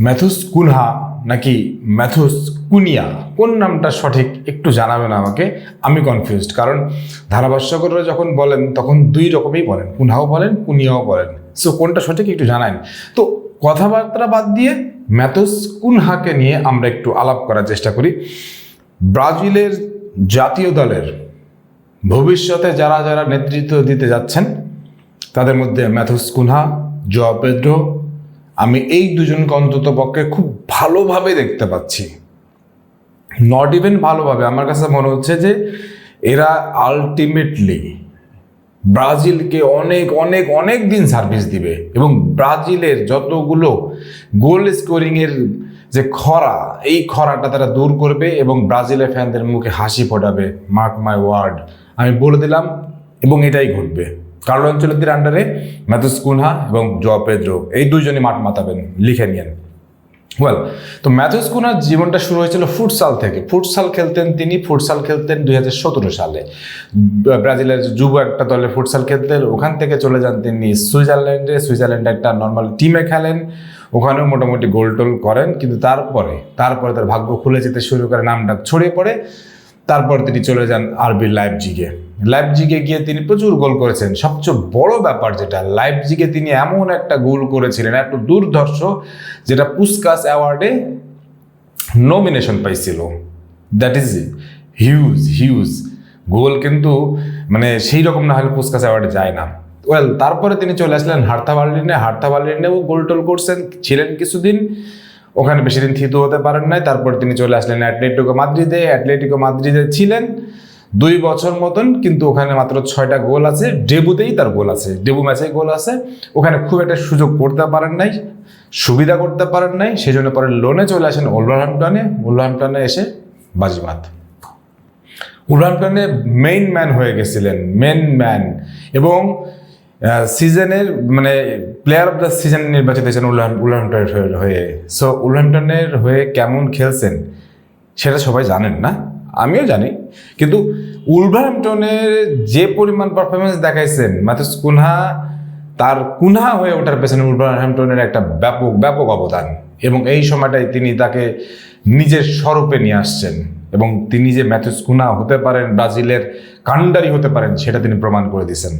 Mathews Cunha নাকি Matheus Kunia কোন নামটা সঠিক একটু জানাবেন আমাকে? আমি কনফিউজড কারণ ধারাভাষ্যকররা যখন বলেন, তখন দুই রকমই বলেন। কুনহাও বলেন, কুনিয়াও বলেন। সো কোনটা সঠিক একটু জানান। তো, কথাবার্তা বাদ দিয়ে ম্যাথুস কুনহাকে নিয়ে আমরা একটু আলাপ করার চেষ্টা করি। ব্রাজিলের জাতীয় দলের ভবিষ্যতে যারা যারা নেতৃত্ব দিতে যাচ্ছেন, তাদের মধ্যে ম্যাথুস কুনহা জয়া পেদ্রো আমি এই দুজনকে অন্তত পক্ষে খুব ভালোভাবে দেখতে পাচ্ছি। নট ইভেন ভালোভাবে, আমার কাছে মনে হচ্ছে যে এরা আলটিমেটলি ব্রাজিলকে অনেক অনেক অনেক দিন সার্ভিস দিবে এবং ব্রাজিলের যতগুলো গোল স্কোরিংয়ের যে খরা, এই খরাটা তারা দূর করবে এবং ব্রাজিলের ফ্যানদের মুখে হাসি ফোটাবে মার্ক মাই ওয়ার্ড আমি বলে দিলাম এবং এটাই ঘটবে। কার্লো অঞ্চলের আন্ডারে ম্যাথুস কুনহা এবং জ পেদ্রো এই দুইজনই মাঠ মাতাবেন, লিখে নিয়েন। ওয়েল তো ম্যাথুস কুনার জীবনটা শুরু হয়েছিল ফুটসাল থেকে। ফুটসাল খেলতেন তিনি, ফুটসাল খেলতেন দুই হাজার সতেরো সালে। ব্রাজিলের যুব একটা দলে ফুটসাল খেলতেন, ওখান থেকে চলে যান তিনি সুইজারল্যান্ডে। সুইজারল্যান্ডে একটা নর্মাল টিমে খেলেন, ওখানেও মোটামুটি গোল টোল করেন, কিন্তু তারপরে তারপরে তার ভাগ্য খুলে যেতে শুরু করে নামটা ছড়িয়ে পড়ে, তারপর তিনি চলে যান আরবি লাইভজিগে লাইভজিগে গিয়ে তিনি প্রচুর গোল করেছেন। সবচেয়ে বড় ব্যাপার যেটা লাইভজিগে তিনি এমন একটা গোল করেছিলেন, এত দুর্ধর্ষ, যেটা পুস্কাস অ্যাওয়ার্ডে নমিনেশন পাইছিল। That is huge huge goal কিন্তু মানে সেই রকম না হলে পুস্কাস অ্যাওয়ার্ডে যায় না। ওয়েল তারপরে তিনি চলে আসলেন হার্থা বার্লিনে হার্থা বার্লিনেও গোল টোল করছেন, ছিলেন কিছুদিন, ওখানে বেশি দিন থিতু হতে পারেন নাই। তারপর তিনি চলে আসলেন অ্যাটলেটিকো মাদ্রিদে অ্যাটলেটিকো মাদ্রিদে ছিলেন। দুই বছর মতন, কিন্তু ওখানে মাত্র ছয়টা গোল আছে। ডেবুতেই তার গোল আছে। ডেবু ম্যাচে গোল আছে। ওখানে খুব একটা সুযোগ করতে পারেন নাই, সুবিধা করতে পারেন নাই সেই জন্য পরে লোনে চলে আসেন ওলভারহ্যাম্পটনে ওলভারহ্যাম্পটনে এসে বাজিমাত। উলহামটনে মেইন ম্যান হয়ে গেছিলেন মেন ম্যান এবং সিজনের মানে প্লেয়ার অফ দ্য সিজন নির্বাচিত হয়েছেন উলহাম উলহামটনের হয়ে সো উলহামটনের হয়ে কেমন খেলছেন, সেটা সবাই জানেন না। আমিও জানি। কিন্তু উলভারহ্যাম্পটনের যে পরিমাণ পারফরমেন্স দেখাইছেন, মাথুস কুনহা, তার কুনহা হয়ে ওঠার পেছনে উলভারহ্যাম্পটনের একটা ব্যাপক ব্যাপক অবদান। এবং এই সময়টাই তিনি তাকে নিজের স্বরূপে নিয়ে আসছেন। এবং তিনি যে ম্যাথুস কুনহা হতে পারেন, ব্রাজিলের কান্ডারি হতে পারেন, সেটা তিনি প্রমাণ করে দিয়েছেন।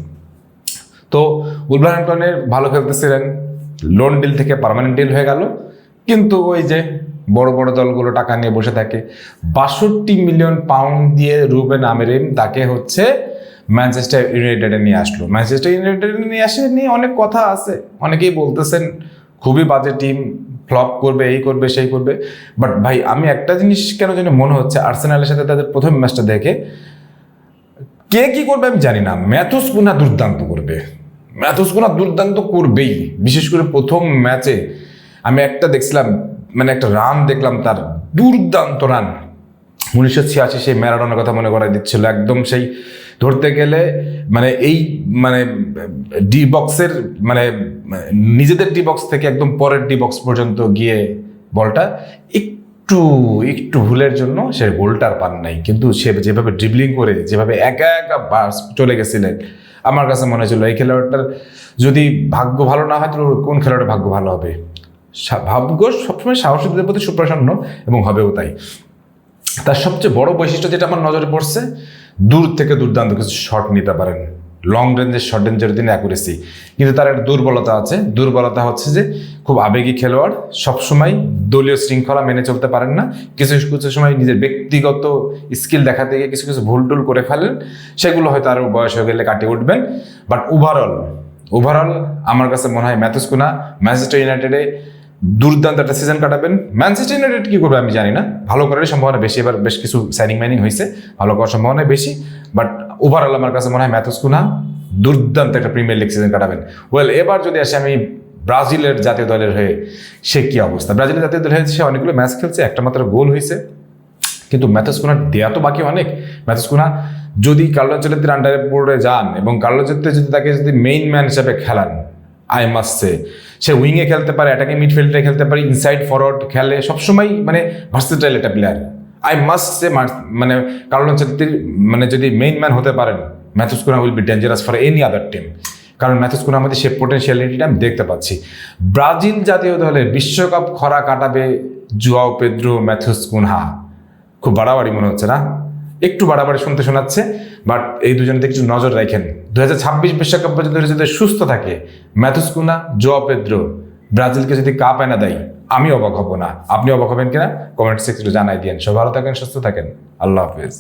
তো উলভারহ্যাম্পটনের ভালো খেলতেছিলেন লোন ডিল থেকে পার্মানেন্ট ডিল হয়ে গেল। কিন্তু ওই যে বড় বড় দলগুলো টাকা নিয়ে বসে থাকে। বাষট্টি মিলিয়ন পাউন্ড দিয়ে রুবেন আমেরিম তাকে হচ্ছে ম্যানচেস্টার ইউনাইটেডে নিয়ে আসলো। ম্যানচেস্টার ইউনাইটেডে নিয়ে আসে নিয়ে অনেক কথা আছে। অনেকেই বলতেছেন, খুবই বাজে টিম, ফ্লপ করবে, এই করবে, সেই করবে। বাট ভাই, আমি একটা জিনিস কেন যেন মনে হচ্ছে, আর্সেনালের সাথে তাদের প্রথম ম্যাচটা দেখে, কে কি করবে আমি জানি না। ম্যাথুস কুনা দুর্দান্ত করবে। ম্যাথুস কুনা দুর্দান্ত করবেই। বিশেষ করে প্রথম ম্যাচে আমি একটা দেখছিলাম মানে একটা রান দেখলাম তার দুর্দান্ত রান। উনিশশো ছিয়াশি সেই ম্যারাডোনার কথা মনে করাই দিচ্ছিল। একদম সেই ধরতে গেলে মানে এই মানে ডি বক্সের মানে নিজেদের ডি বক্স থেকে একদম পরের ডি বক্স পর্যন্ত গিয়ে বলটা একটু একটু ভুলের জন্য সে গোলটার পান নাই। কিন্তু সে যেভাবে ড্রিবলিং করে, যেভাবে একা একা বাস চলে গেছিলেন, আমার কাছে মনে হয়েছিল এই খেলোয়াড়টার যদি ভাগ্য ভালো না হয় তাহলে কোন খেলোয়াড়ের ভাগ্য ভালো হবে? ভাগ্য সবসময় সাহসীদের প্রতি সুপ্রসন্ন এবং হবেও তাই। তার সবচেয়ে বড় বৈশিষ্ট্য যেটা আমার নজরে পড়ছে, দূর থেকে দুর্দান্ত কিছু শট নিতে পারেন। লং রেঞ্জের শর্ট রেঞ্জের দিনে অ্যাকুরেসি কিন্তু তার একটা দুর্বলতা আছে। দুর্বলতা হচ্ছে যে, খুব আবেগী খেলোয়াড়, সবসময় দলীয় শৃঙ্খলা মেনে চলতে পারেন না। কিছু কিছু সময় নিজের ব্যক্তিগত স্কিল দেখাতে গিয়ে কিছু কিছু ভুল টুল করে ফেলেন। সেগুলো হয়তো আরও বয়স হয়ে গেলে কাটিয়ে উঠবেন বাট ওভারঅল ওভারঅল আমার কাছে মনে হয় ম্যাথুস কুনা ম্যানচেস্টার ইউনাইটেডে দুর্দান্ত একটা সিজন কাটাবেন। ম্যানচেস্টার ইউনাইটেড কি করবে আমি জানি না। ভালো করার সম্ভাবনা বেশি। এবার বেশ কিছু সাইনিং মাইনিং হয়েছে। ভালো করার সম্ভাবনা বেশি। বাট ওভারঅল আমার কাছে মনে হয় ম্যাথুস কুনা দুর্দান্ত একটা প্রিমিয়ার লিগ সিজন কাটাবেন। ওয়েল এবার যদি আসে আমি ব্রাজিলের জাতীয় দলের হয়ে, সে কি অবস্থা? ব্রাজিলের জাতীয় দলের হয়ে সে অনেকগুলো ম্যাচ খেলছে। একটা মাত্র গোল হয়েছে। কিন্তু ম্যাথুস কুনার দেয়া তো বাকি অনেক। ম্যাথুস কুনা যদি কার্লো চেলেত্তির আন্ডারে পড়ে যান এবং কার্লো চেলেত্তি যদি তাকে যদি মেইন ম্যান হিসেবে খেলান আই মাস্ট সে সে উইংয়ে খেলতে পারে অ্যাটাকিং মিডফিল্ডে খেলতে পারে ইনসাইড ফরওয়ার্ড খেলে, সবসময় মানে ভার্সেটাইল একটা প্লেয়ার আই মাস্ট সে মানে কারণ হচ্ছে মানে যদি মেইন ম্যান হতে পারেন Matheus Cunha will be dangerous for any other team কারণ ম্যাথুস কুনহা আমাদের সে পোটেনশিয়ালিটিটা আমি দেখতে পাচ্ছি। ব্রাজিল জাতীয় দলের বিশ্বকাপ খরা কাটাবে জুয়াও পেদ্রো ম্যাথুস কুনহা খুব বাড়াবাড়ি মনে হচ্ছে না? একটু বাড়াবাড়ি শুনতে শোনাচ্ছে বাট এই দুজনের কিছু নজর রাখেন। দু হাজার ছাব্বিশ বিশ্বকাপ পর্যন্ত যদি সুস্থ থাকে ম্যাথুস কুনা জোয়া পেদ্রো, ব্রাজিলকে যদি কাপ এনে দেয়, আমি অবাক হব না। আপনি অবাক হবেন কিনা? কমেন্ট সেক্টরে জানাই দিন সব ভালো থাকেন, সুস্থ থাকেন। আল্লাহ হাফিজ।